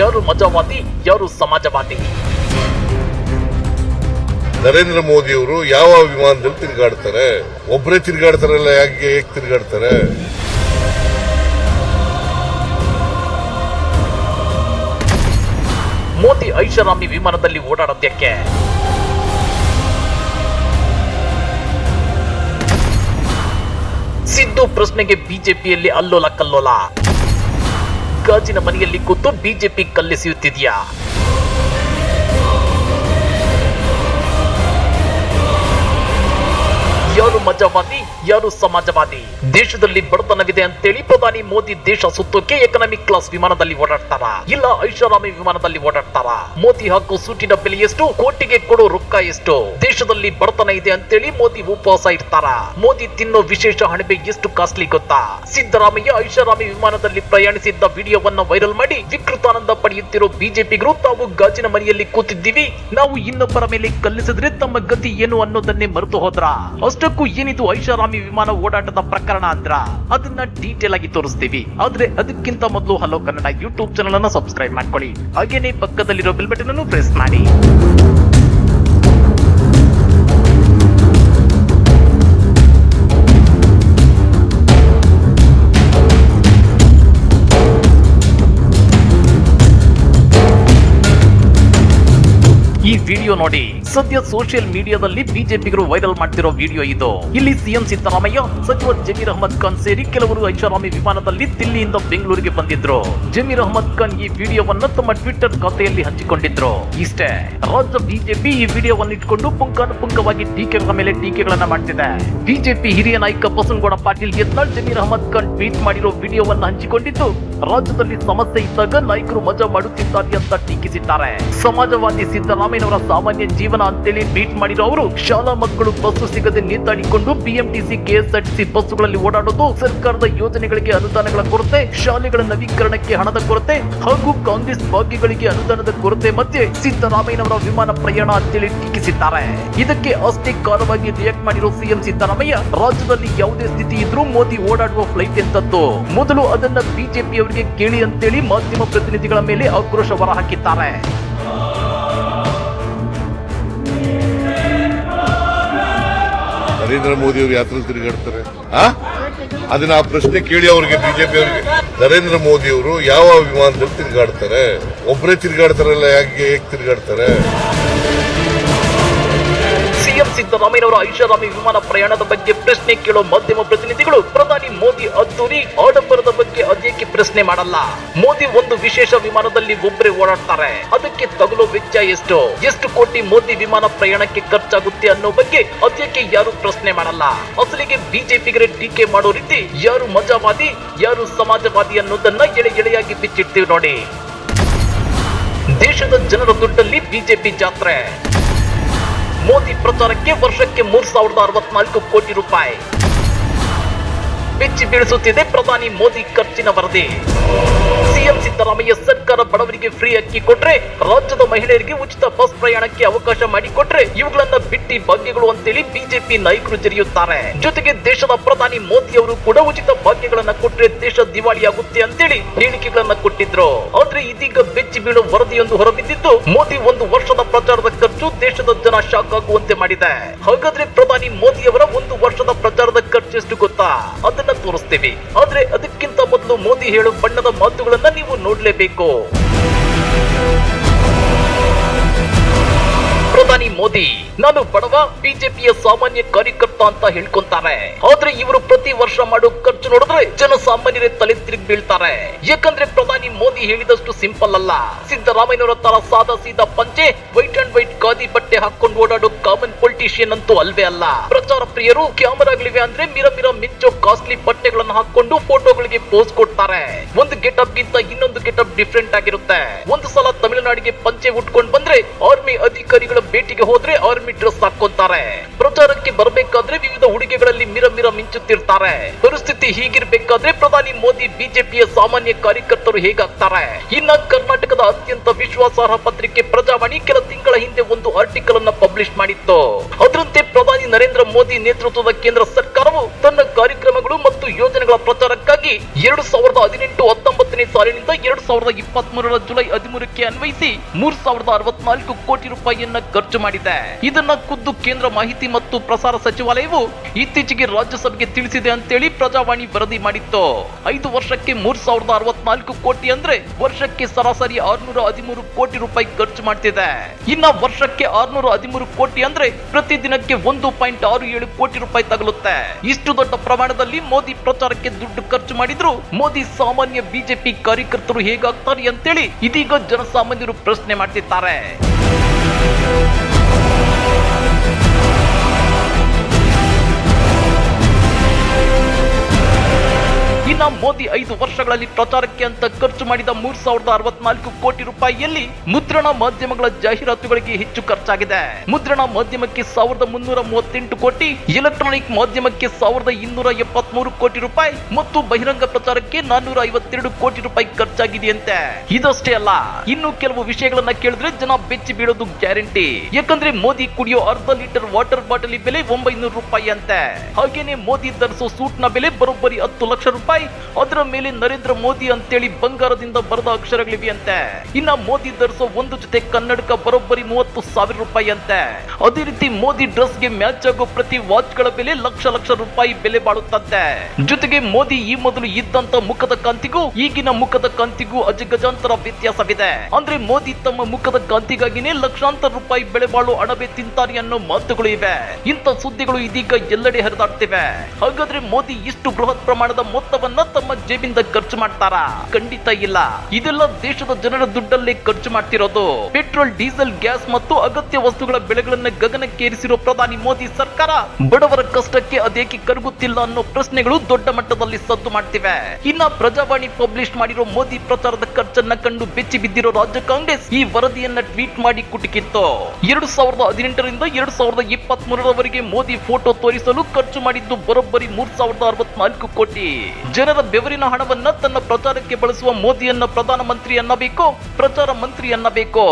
ಯಾರು ಮಜಾವಾದಿ ಯಾರು ಸಮಾಜವಾದಿ? ನರೇಂದ್ರ ಮೋದಿ ಅವರು ಯಾವ ವಿಮಾನದಲ್ಲಿ ತಿರುಗಾಡ್ತಾರೆ? ಒಬ್ಬರೇ ತಿರುಗಾಡ್ತಾರಲ್ಲ ಯಾಕೆ ಹೇಗೆ ತಿರುಗಾಡ್ತಾರೆ? ಮೋದಿ ಐಷಾರಾಮಿ ವಿಮಾನದಲ್ಲಿ ಓಡಾಡೋದಕ್ಕೆ ಸಿದ್ದು ಪ್ರಶ್ನೆಗೆ ಬಿಜೆಪಿಯಲ್ಲಿ ಅಲ್ಲೋಲ ಕಲ್ಲೋಲ. ಗಾಜಿನ ಮನೆಯಲ್ಲಿ ಕೂತು ಬಿಜೆಪಿ ಕಲ್ಲೆಸೆಯುತ್ತಿದೆಯಾ? ಯಾರು ಮಜವಾದಿ, ಯಾರು ಸಮಾಜವಾದಿ? ದೇಶದಲ್ಲಿ ಬಡತನವಿದೆ ಅಂತೇಳಿ ಪ್ರಧಾನಿ ಮೋದಿ ದೇಶ ಸುತ್ತೋಕೆ ಎಕನಾಮಿಕ್ ಕ್ಲಾಸ್ ವಿಮಾನದಲ್ಲಿ ಓಡಾಡ್ತಾರ? ಇಲ್ಲ ಐಷಾರಾಮಿ ವಿಮಾನದಲ್ಲಿ ಓಡಾಡ್ತಾರ? ಮೋದಿ ಹಾಕೋ ಸೂಟಿನ ಬೆಲೆ ಎಷ್ಟು? ಕೋಟಿಗೆ ಕೊಡೋ ರೊಕ್ಕ ಎಷ್ಟು? ದೇಶದಲ್ಲಿ ಬಡತನ ಇದೆ ಅಂತೇಳಿ ಮೋದಿ ಉಪವಾಸ ಇರ್ತಾರ ಮೋದಿ ತಿನ್ನೋ ವಿಶೇಷ ಹಣಬೆ ಎಷ್ಟು ಕಾಸ್ಟ್ಲಿ ಗೊತ್ತಾ? ಸಿದ್ದರಾಮಯ್ಯ ಐಷಾರಾಮಿ ವಿಮಾನದಲ್ಲಿ ಪ್ರಯಾಣಿಸಿದ್ದ ವಿಡಿಯೋವನ್ನ ವೈರಲ್ ಮಾಡಿ ವಿಕೃತಾನಂದ ಪಡೆಯುತ್ತಿರೋ ಬಿಜೆಪಿಗರು ತಾವು ಗಾಜಿನ ಮನೆಯಲ್ಲಿ ಕೂತಿದ್ದೀವಿ. ನಾವು ಇನ್ನೊಬ್ಬರ ಮೇಲೆ ಕಲ್ಲಿಸಿದ್ರೆ ತಮ್ಮ ಗತಿ ಏನು ಅನ್ನೋದನ್ನೇ ಮರೆತು ಹೋದ್ರ? ಅಷ್ಟಕ್ಕೂ ಏನಿದು ಐಷಾರಾಮಿ ವಿಮಾನ ಓಡಾಟದ ಪ್ರಕರಣ ಅಂದ್ರ? ಅದನ್ನ ಡೀಟೇಲ್ ಆಗಿ ತೋರಿಸ್ತೀವಿ. ಆದ್ರೆ ಅದಕ್ಕಿಂತ ಮೊದಲು ಹಲೋ ಕನ್ನಡ ಯೂಟ್ಯೂಬ್ ಚಾನಲ್ ಅನ್ನ ಸಬ್ಸ್ಕ್ರೈಬ್ ಮಾಡ್ಕೊಳ್ಳಿ. ಹಾಗೇನೆ ಪಕ್ಕದಲ್ಲಿರೋ ಬೆಲ್ ಬಟನ್ ಅನ್ನು ಪ್ರೆಸ್ ಮಾಡಿ. ವಿಡಿಯೋ ನೋಡಿ. ಸದ್ಯ ಸೋಷಿಯಲ್ ಮೀಡಿಯಾದಲ್ಲಿ ಬಿಜೆಪಿಗರು ವೈರಲ್ ಮಾಡ್ತಿರೋ ವಿಡಿಯೋ ಇದು. ಇಲ್ಲಿ ಸಿಎಂ ಸಿದ್ದರಾಮಯ್ಯ, ಸಚಿವ ಜಮೀರ್ ಅಹಮದ್ ಖಾನ್ ಸೇರಿ ಕೆಲವರು ಐಷಾರಾಮಿ ವಿಮಾನದಲ್ಲಿ ದಿಲ್ಲಿಯಿಂದ ಬೆಂಗಳೂರಿಗೆ ಬಂದಿದ್ರು. ಜಮೀರ್ ಅಹಮದ್ ಖಾನ್ ಈ ವಿಡಿಯೋವನ್ನು ತಮ್ಮ ಟ್ವಿಟ್ಟರ್ ಖಾತೆಯಲ್ಲಿ ಹಂಚಿಕೊಂಡಿದ್ರು. ಇಷ್ಟೇ, ರಾಜ್ಯ ಬಿಜೆಪಿ ಈ ವಿಡಿಯೋವನ್ನು ಇಟ್ಕೊಂಡು ಪುಂಖಾನುಪುಂಖವಾಗಿ ಟೀಕೆಗಳ ಮೇಲೆ ಟೀಕೆಗಳನ್ನ ಮಾಡ್ತಿದೆ. ಬಿಜೆಪಿ ಹಿರಿಯ ನಾಯಕ ಬಸನಗೌಡ ಪಾಟೀಲ್ ಯತ್ನಾಳ್ ಜಮೀರ್ ಅಹಮದ್ ಖಾನ್ ಟ್ವೀಟ್ ಮಾಡಿರೋ ವಿಡಿಯೋವನ್ನು ಹಂಚಿಕೊಂಡಿದ್ದು ರಾಜ್ಯದಲ್ಲಿ ಸಮಸ್ಯೆ ಇದ್ದಾಗ ನಾಯಕರು ಮಜಾ ಮಾಡುತ್ತಿದ್ದಾರೆ ಅಂತ ಟೀಕಿಸಿದ್ದಾರೆ. ಸಮಾಜವಾದಿ ಸಿದ್ದರಾಮಯ್ಯನವರ ಸಾಮಾನ್ಯ ಜೀವನ ಅಂತೇಳಿ ಟ್ವೀಟ್ ಮಾಡಿರೋ ಅವರು, ಶಾಲಾ ಮಕ್ಕಳು ಬಸ್ಸು ಸಿಗದೆ ನೇತಾಡಿಕೊಂಡು ಬಿಎಂಟಿಸಿ, ಕೆಎಸ್ಆರ್ಟಿಸಿ ಬಸ್ಸುಗಳಲ್ಲಿ ಓಡಾಡೋದು ಸರ್ಕಾರದ ಯೋಜನೆಗಳಿಗೆ ಅನುದಾನಗಳ ಕೊರತೆ, ಶಾಲೆಗಳ ನವೀಕರಣಕ್ಕೆ ಹಣದ ಕೊರತೆ ಹಾಗೂ ಕಾಂಗ್ರೆಸ್ ಭಾಗ್ಯಗಳಿಗೆ ಅನುದಾನದ ಕೊರತೆ ಮಧ್ಯೆ ಸಿದ್ದರಾಮಯ್ಯನವರ ವಿಮಾನ ಪ್ರಯಾಣ ಅಂತೇಳಿ ಟೀಕಿಸಿದ್ದಾರೆ. ಇದಕ್ಕೆ ಅಷ್ಟೇ ಕಾಲವಾಗಿ ರಿಯಾಕ್ಟ್ ಮಾಡಿರೋ ಸಿಎಂ ಸಿದ್ದರಾಮಯ್ಯ, ರಾಜ್ಯದಲ್ಲಿ ಯಾವುದೇ ಸ್ಥಿತಿ ಇದ್ರೂ ಮೋದಿ ಓಡಾಡುವ ಫ್ಲೈಟ್ ಎಂತದ್ದು? ಮೊದಲು ಅದನ್ನ ಬಿಜೆಪಿ ಅವರಿಗೆ ಕೇಳಿ ಅಂತೇಳಿ ಮಾಧ್ಯಮ ಪ್ರತಿನಿಧಿಗಳ ಮೇಲೆ ಆಕ್ರೋಶ ಹೊರಹಾಕಿದ್ದಾರೆ ನರೇಂದ್ರ ಮೋದಿ ಅವರು ಯಾತ್ರ ತಿರುಗಾಡ್ತಾರೆ? ಅದನ್ನ ಆ ಪ್ರಶ್ನೆ ಕೇಳಿ ಅವರಿಗೆ ಬಿಜೆಪಿ ಅವರಿಗೆ. ನರೇಂದ್ರ ಮೋದಿ ಅವರು ಯಾವ ವಿಮಾನದಲ್ಲಿ ತಿರುಗಾಡ್ತಾರೆ? ಒಬ್ಬರೇ ತಿರುಗಾಡ್ತಾರಲ್ಲ, ಯಾಕೆ, ಹೇಗೆ ತಿರುಗಾಡ್ತಾರೆ? ಸಿದ್ದರಾಮಯ್ಯನವರ ಐಷಾರಾಮಿ ವಿಮಾನ ಪ್ರಯಾಣದ ಬಗ್ಗೆ ಪ್ರಶ್ನೆ ಕೇಳೋ ಮಾಧ್ಯಮ ಪ್ರತಿನಿಧಿಗಳು, ಪ್ರಧಾನಿ ಮೋದಿ ಅದ್ದೂರಿ ಆಡಂಬರದ ಬಗ್ಗೆ ಅದೇಕೆ ಪ್ರಶ್ನೆ ಮಾಡಲ್ಲ? ಮೋದಿ ಒಂದು ವಿಶೇಷ ವಿಮಾನದಲ್ಲಿ ಒಬ್ಬರೇ ಓಡಾಡ್ತಾರೆ. ಅದಕ್ಕೆ ತಗುಲೋ ವೆಚ್ಚ ಎಷ್ಟು? ಎಷ್ಟು ಕೋಟಿ ಮೋದಿ ವಿಮಾನ ಪ್ರಯಾಣಕ್ಕೆ ಖರ್ಚಾಗುತ್ತೆ ಅನ್ನೋ ಬಗ್ಗೆ ಅದಕ್ಕೆ ಯಾರು ಪ್ರಶ್ನೆ ಮಾಡಲ್ಲ? ಅಸಲಿಗೆ ಬಿಜೆಪಿಗರೇ ಟೀಕೆ ಮಾಡೋ ರೀತಿ ಯಾರು ಮಜಾವಾದಿ, ಯಾರು ಸಮಾಜವಾದಿ ಅನ್ನೋದನ್ನ ಎಳೆ ಎಳೆಯಾಗಿ ಬಿಚ್ಚಿಡ್ತೀವಿ ನೋಡಿ. ದೇಶದ ಜನರ ದುಡ್ಡಲ್ಲಿ ಬಿಜೆಪಿ ಜಾತ್ರೆ. ಮೋದಿ ಪ್ರಚಾರಕ್ಕೆ ವರ್ಷಕ್ಕೆ ಮೂರ್ ಸಾವಿರದ ಅರವತ್ನಾಲ್ಕು ಕೋಟಿ ರೂಪಾಯಿ. ಬೆಚ್ಚಿ ಬೀಳಿಸುತ್ತಿದೆ ಪ್ರಧಾನಿ ಮೋದಿ ಖರ್ಚಿನ ವರದಿ. ಸಿಎಂ ಸಿದ್ದರಾಮಯ್ಯ ಸರ್ಕಾರ ಬಡವರಿಗೆ ಫ್ರೀ ಅಕ್ಕಿ ಕೊಟ್ರೆ ರಾಜ್ಯದ ಮಹಿಳೆಯರಿಗೆ ಉಚಿತ ಬಸ್ ಪ್ರಯಾಣಕ್ಕೆ ಅವಕಾಶ ಮಾಡಿಕೊಟ್ರೆ ಇವುಗಳನ್ನ ಬಿಟ್ಟಿ ಭಾಗ್ಯಗಳು ಅಂತೇಳಿ ಬಿಜೆಪಿ ನಾಯಕರು ಜರಿಯುತ್ತಾರೆ. ಜೊತೆಗೆ ದೇಶದ ಪ್ರಧಾನಿ ಮೋದಿ ಅವರು ಕೂಡ ಉಚಿತ ಭಾಗ್ಯಗಳನ್ನ ಕೊಟ್ರೆ ದೇಶ ದಿವಾಳಿಯಾಗುತ್ತೆ ಅಂತೇಳಿ ಹೇಳಿಕೆಗಳನ್ನ ಕೊಟ್ಟಿದ್ರು. ಆದ್ರೆ ಇದೀಗ ಬೆಚ್ಚಿ ಬೀಳುವ ವರದಿಯೊಂದು ಹೊರಬಿದ್ದಿದ್ದು ಮೋದಿ ಆಗುವಂತೆ ಮಾಡಿದೆ. ಹಾಗಾದ್ರೆ ಪ್ರಧಾನಿ ಮೋದಿ ಅವರ ಒಂದು ವರ್ಷದ ಪ್ರಚಾರದ ಖರ್ಚು ಎಷ್ಟು ಗೊತ್ತಾ? ಅದನ್ನ ತೋರಿಸ್ತೀವಿ. ಆದ್ರೆ ಅದಕ್ಕಿಂತ ಮೊದಲು ಮೋದಿ ಹೇಳೋ ಬಣ್ಣದ ಮಾತುಗಳನ್ನ ನೀವು ನೋಡ್ಲೇಬೇಕು. ಪ್ರಧಾನಿ ಮೋದಿ, ನಾನು ಬಡವ, ಬಿಜೆಪಿಯ ಸಾಮಾನ್ಯ ಕಾರ್ಯಕರ್ತ ಅಂತ ಹೇಳ್ಕೊಂತಾರೆ. ಆದ್ರೆ ಇವರು ಪ್ರತಿ ವರ್ಷ ಮಾಡೋ ಖರ್ಚು ನೋಡಿದ್ರೆ ಜನಸಾಮಾನ್ಯರೇ ತಲೆ ತಿರುಗಿ ಬೀಳ್ತಾರೆ. ಯಾಕಂದ್ರೆ ಪ್ರಧಾನಿ ಮೋದಿ ಹೇಳಿದಷ್ಟು ಸಿಂಪಲ್ ಅಲ್ಲ. ಸಿದ್ದರಾಮಯ್ಯನವರ ತರ ಸಾದಾ ಸೀದಾ ಪಂಚೆ, ವೈಟ್ ಖಾದಿ ಬಟ್ಟೆ ಹಾಕೊಂಡು ಓಡಾಡೋ ಕಾಮನ್ ಪೊಲಿಟಿಷಿಯನ್ ಅಂತೂ ಅಲ್ವೇ ಅಲ್ಲ. ಪ್ರಚಾರ ಪ್ರಿಯರು ಕ್ಯಾಮರಾಗಳಿವೆ ಅಂದ್ರೆ ಮಿರ ಮಿರ ಮಿಂಚೋ ಕಾಸ್ಟ್ಲಿ ಬಟ್ಟೆಗಳನ್ನು ಹಾಕೊಂಡು ಫೋಟೋಗಳಿಗೆ ಪೋಸ್ ಕೊಡ್ತಾರೆ. ಒಂದು ಗೆಟಪ್ ಗಿಂತ ಗೆಟಪ್ ಡಿಫ್ರೆಂಟ್ ಆಗಿರುತ್ತೆ. ಒಂದು ಸಲ ತಮಿಳುನಾಡಿಗೆ ಪಂಚೆ ಉಟ್ಕೊಂಡ್ ಬಂದ್ರೆ ಆರ್ಮಿ ಅಧಿಕಾರಿಗಳ ಭೇಟಿಗೆ ಹೋದ್ರೆ ಆರ್ಮಿ ಡ್ರೆಸ್ ಹಾಕೊಂತಾರೆ ಪ್ರಚಾರಕ್ಕೆ ಬರಬೇಕಾದ್ರೆ ವಿವಿಧ ಉಡುಗೆಗಳಲ್ಲಿ ಮಿರ ಮಿರ ಮಿಂಚುತ್ತಿರ್ತಾರೆ. ಪರಿಸ್ಥಿತಿ ಹೀಗಿರ್ಬೇಕಾದ್ರೆ ಪ್ರಧಾನಿ ಮೋದಿ ಬಿಜೆಪಿಯ ಸಾಮಾನ್ಯ ಕಾರ್ಯಕರ್ತರು ಹೇಗಾಗ್ತಾರೆ? ಇನ್ನ ಕರ್ನಾಟಕದ ಅತ್ಯಂತ ವಿಶ್ವಾಸಾರ್ಹ ಪತ್ರಿಕೆ ಪ್ರಜಾವಾಣಿ ಕೆಲ ತಿಂಗಳ ಹಿಂದೆ ಒಂದು ಆರ್ಟಿಕಲ್ ಅನ್ನ ಪಬ್ಲಿಷ್ ಮಾಡಿತ್ತು. ಅದರಂತೆ ಪ್ರಧಾನಿ ನರೇಂದ್ರ ಮೋದಿ ನೇತೃತ್ವದ ಕೇಂದ್ರ ಸರ್ಕಾರವು ತನ್ನ ಮತ್ತು ಯೋಜನೆಗಳ ಪ್ರಚಾರಕ್ಕಾಗಿ ಎರಡು ಸಾವಿರದ ಹದಿನೆಂಟು ಹತ್ತೊಂಬತ್ತನೇ ಸಾಲಿನಿಂದ ಎರಡು ಸಾವಿರದ ಇಪ್ಪತ್ತ್ ಮೂರರ ಜುಲೈ ಹದಿಮೂರಕ್ಕೆ ಅನ್ವಯಿಸಿ ಮೂರ್ ಸಾವಿರದ ಅರವತ್ನಾಲ್ಕು ಕೋಟಿ ರೂಪಾಯಿಯನ್ನ ಖರ್ಚು ಮಾಡಿದೆ. ಇದನ್ನ ಖುದ್ದು ಕೇಂದ್ರ ಮಾಹಿತಿ ಮತ್ತು ಪ್ರಸಾರ ಸಚಿವಾಲಯವು ಇತ್ತೀಚೆಗೆ ರಾಜ್ಯಸಭೆಗೆ ತಿಳಿಸಿದೆ ಅಂತೇಳಿ ಪ್ರಜಾವಾಣಿ ವರದಿ ಮಾಡಿತ್ತು. ಐದು ವರ್ಷಕ್ಕೆ ಮೂರ್ ಸಾವಿರದ ಅರವತ್ನಾಲ್ಕು ಕೋಟಿ ಅಂದ್ರೆ ವರ್ಷಕ್ಕೆ ಸರಾಸರಿ ಆರ್ನೂರ ಹದಿಮೂರು ಕೋಟಿ ರೂಪಾಯಿ ಖರ್ಚು ಮಾಡ್ತಿದೆ. ಇನ್ನ ವರ್ಷಕ್ಕೆ ಆರ್ನೂರ ಹದಿಮೂರು ಕೋಟಿ ಅಂದ್ರೆ ಪ್ರತಿ ದಿನಕ್ಕೆ ಒಂದು ಪಾಯಿಂಟ್ ಆರು ಏಳು ಕೋಟಿ ರೂಪಾಯಿ ತಗಲುತ್ತೆ. ಇಷ್ಟು ದೊಡ್ಡ ಪ್ರಮಾಣದಲ್ಲಿ ಮೋದಿ ಪ್ರಚಾರಕ್ಕೆ ದುಡ್ಡು ಖರ್ಚು ಮಾಡಿದ್ರು ಮೋದಿ ಸಾಮಾನ್ಯ ಬಿಜೆಪಿ ಕಾರ್ಯಕರ್ತರು ಹೇಗಾಗ್ತಾರೆ ಅಂತೇಳಿ ಇದೀಗ ಜನಸಾಮಾನ್ಯರು ಪ್ರಶ್ನೆ ಮಾಡ್ತಿದ್ದಾರೆ. ಮೋದಿ ಐದು ವರ್ಷಗಳಲ್ಲಿ ಪ್ರಚಾರಕ್ಕೆ ಅಂತ ಖರ್ಚು ಮಾಡಿದ ಮೂರ್ ಸಾವಿರದ ಅರವತ್ನಾಲ್ಕು ಕೋಟಿ ರೂಪಾಯಿಯಲ್ಲಿ ಮುದ್ರಣ ಮಾಧ್ಯಮಗಳ ಜಾಹೀರಾತುಗಳಿಗೆ ಹೆಚ್ಚು ಖರ್ಚಾಗಿದೆ. ಮುದ್ರಣ ಮಾಧ್ಯಮಕ್ಕೆ ಸಾವಿರದ ಮುನ್ನೂರ ಮೂವತ್ತೆಂಟು ಕೋಟಿ ಎಲೆಕ್ಟ್ರಾನಿಕ್ ಮಾಧ್ಯಮಕ್ಕೆ ಸಾವಿರದ ಇನ್ನೂರ ಎಪ್ಪತ್ಮೂರು ಕೋಟಿ ರೂಪಾಯಿ ಮತ್ತು ಬಹಿರಂಗ ಪ್ರಚಾರಕ್ಕೆ ನಾನ್ನೂರ ಐವತ್ತೆರಡು ಕೋಟಿ ರೂಪಾಯಿ ಖರ್ಚಾಗಿದೆಯಂತೆ. ಇದಷ್ಟೇ ಅಲ್ಲ, ಇನ್ನು ಕೆಲವು ವಿಷಯಗಳನ್ನ ಕೇಳಿದ್ರೆ ಜನ ಬೆಚ್ಚಿ ಬೀಳೋದು ಗ್ಯಾರಂಟಿ. ಯಾಕಂದ್ರೆ ಮೋದಿ ಕುಡಿಯೋ ಅರ್ಧ ಲೀಟರ್ ವಾಟರ್ ಬಾಟಲಿ ಬೆಲೆ ಒಂಬೈನೂರು ರೂಪಾಯಿ ಅಂತೆ ಹಾಗೇನೆ ಮೋದಿ ಧರಿಸೋ ಸೂಟ್ನ ಬೆಲೆ ಬರೋಬ್ಬರಿ ಹತ್ತು ಲಕ್ಷ ರೂಪಾಯಿ ಅದರ ಮೇಲೆ ನರೇಂದ್ರ ಮೋದಿ ಅಂತೇಳಿ ಬಂಗಾರದಿಂದ ಬರೆದ ಅಕ್ಷರಗಳಿವೆ ಅಂತೆ ಇನ್ನ ಮೋದಿ ಧರಿಸೋ ಒಂದು ಜೊತೆ ಕನ್ನಡಕ ಬರೋಬ್ಬರಿ ಮೂವತ್ತು ಸಾವಿರ ರೂಪಾಯಿ ಅಂತೆ ಅದೇ ರೀತಿ ಮೋದಿ ಡ್ರೆಸ್ಗೆ ಮ್ಯಾಚ್ ಆಗೋ ಪ್ರತಿ ವಾಚ್ಗಳ ಬೆಲೆ ಲಕ್ಷ ಲಕ್ಷ ರೂಪಾಯಿ ಬೆಲೆ ಬಾಳುತ್ತಂತೆ. ಜೊತೆಗೆ ಮೋದಿ ಈ ಮೊದಲು ಇದ್ದಂತ ಮುಖದ ಕಾಂತಿಗೂ ಈಗಿನ ಮುಖದ ಕಾಂತಿಗೂ ಅಜಗಜಾಂತರ ವ್ಯತ್ಯಾಸವಿದೆ. ಅಂದ್ರೆ ಮೋದಿ ತಮ್ಮ ಮುಖದ ಕಾಂತಿಗಾಗಿನೇ ಲಕ್ಷಾಂತರ ರೂಪಾಯಿ ಬೆಲೆ ಬಾಳು ಅಣಬೆ ತಿಂತಾರೆ ಅನ್ನೋ ಮಾತುಗಳು ಇವೆ. ಇಂಥ ಸುದ್ದಿಗಳು ಇದೀಗ ಎಲ್ಲೆಡೆ ಹರಿದಾಡ್ತಿವೆ. ಹಾಗಾದ್ರೆ ಮೋದಿ ಇಷ್ಟು ಬೃಹತ್ ಪ್ರಮಾಣದ ಮೊತ್ತವನ್ನ ತಮ್ಮ ಜೇಬಿಂದ ಖರ್ಚು ಮಾಡ್ತಾರಾ? ಖಂಡಿತ ಇಲ್ಲ. ಇದೆಲ್ಲ ದೇಶದ ಜನರ ದುಡ್ಡಲ್ಲಿ ಖರ್ಚು ಮಾಡ್ತಿರೋದು. ಪೆಟ್ರೋಲ್, ಡೀಸೆಲ್, ಗ್ಯಾಸ್ ಮತ್ತು ಅಗತ್ಯ ವಸ್ತುಗಳ ಬೆಲೆಗಳನ್ನ ಗಗನಕ್ಕೇರಿಸಿರೋ ಪ್ರಧಾನಿ ಮೋದಿ ಸರ್ಕಾರ ಬಡವರ ಕಷ್ಟಕ್ಕೆ ಅದೇಕೆ ಕರಗುತ್ತಿಲ್ಲ ಅನ್ನೋ ಪ್ರಶ್ನೆಗಳು ದೊಡ್ಡ ಮಟ್ಟದಲ್ಲಿ ಸದ್ದು ಮಾಡ್ತಿವೆ. ಇನ್ನ ಪ್ರಜಾವಾಣಿ ಪಬ್ಲಿಷ್ ಮಾಡಿರೋ ಮೋದಿ ಪ್ರಚಾರದ ಖರ್ಚನ್ನ ಕಂಡು ಬೆಚ್ಚಿ ಬಿದ್ದಿರೋ ರಾಜ್ಯ ಕಾಂಗ್ರೆಸ್ ಈ ವರದಿಯನ್ನ ಟ್ವೀಟ್ ಮಾಡಿ ಕುಟುಕಿತ್ತು. ಎರಡು ಸಾವಿರದ ಹದಿನೆಂಟರಿಂದ ಎರಡು ಸಾವಿರದ ಇಪ್ಪತ್ತ್ ಮೂರರವರೆಗೆ ಮೋದಿ ಫೋಟೋ ತೋರಿಸಲು ಖರ್ಚು ಮಾಡಿದ್ದು ಬರೋಬ್ಬರಿ ಮೂರ್ ಸಾವಿರದ ಅರವತ್ನಾಲ್ಕು ಕೋಟಿ. ಜನರ ಬೆವರಿನ ಹಣವನ್ನ ತನ್ನ ಪ್ರಚಾರಕ್ಕೆ ಬಳಸುವ ಮೋದಿಯನ್ನ ಪ್ರಧಾನಮಂತ್ರಿ ಅನ್ನಬೇಕೋ, ಪ್ರಚಾರ ಮಂತ್ರಿ ಅನ್ನಬೇಕೋ.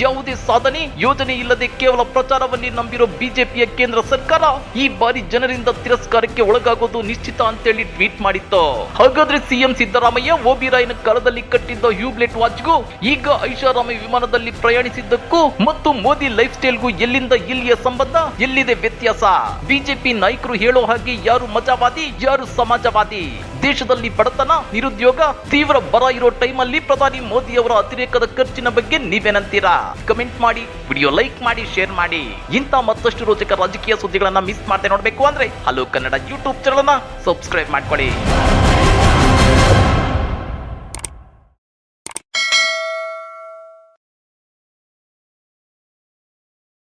ಯಾವುದೇ ಸಾಧನೆ, ಯೋಜನೆ ಇಲ್ಲದೆ ಕೇವಲ ಪ್ರಚಾರವನ್ನೇ ನಂಬಿರೋ ಬಿಜೆಪಿಯ ಕೇಂದ್ರ ಸರ್ಕಾರ ಈ ಬಾರಿ ಜನರಿಂದ ತಿರಸ್ಕಾರಕ್ಕೆ ಒಳಗಾಗೋದು ನಿಶ್ಚಿತ ಅಂತೇಳಿ ಟ್ವೀಟ್ ಮಾಡಿತ್ತು. ಹಾಗಾದ್ರೆ ಸಿಎಂ ಸಿದ್ದರಾಮಯ್ಯ ಓಬಿರಾಯನ ಕಾಲದಲ್ಲಿ ಕಟ್ಟಿದ್ದ ಹ್ಯೂಬ್ಲೆಟ್ ವಾಚ್ಗೂ, ಈಗ ಐಷಾರಾಮಿ ವಿಮಾನದಲ್ಲಿ ಪ್ರಯಾಣಿಸಿದ್ದಕ್ಕೂ ಮತ್ತು ಮೋದಿ ಲೈಫ್ ಸ್ಟೈಲ್ಗೂ ಎಲ್ಲಿಂದ ಇಲ್ಲಿಯ ಸಂಬಂಧ ಎಲ್ಲಿದೆ ವ್ಯತ್ಯಾಸ? ಬಿಜೆಪಿ ನಾಯಕರು ಹೇಳೋ ಹಾಗೆ ಯಾರು ಮಜಾವಾದಿ, ಯಾರು ಸಮಾಜವಾದಿ? ದೇಶದಲ್ಲಿ ಬಡತನ, ನಿರುದ್ಯೋಗ, ತೀವ್ರ ಬರ ಇರೋ ಟೈಮಲ್ಲಿ ಪ್ರಧಾನಿ ಮೋದಿ ಅವರ ಅತಿರೇಕದ ಖರ್ಚಿನ ಬಗ್ಗೆ ನೀವೇನಂತೀರಾ ಕಮೆಂಟ್ ಮಾಡಿ, ವಿಡಿಯೋ ಲೈಕ್ ಮಾಡಿ, ಶೇರ್ ಮಾಡಿ. ಇಂಥ ಮತ್ತಷ್ಟು ರೋಚಕ ರಾಜಕೀಯ ಸುದ್ದಿಗಳನ್ನ ಮಿಸ್ ಮಾಡದೆ ನೋಡಬೇಕು ಅಂದ್ರೆ hello Kannada YouTube channel subscribe ಮಾಡ್ಕೊಳ್ಳಿ.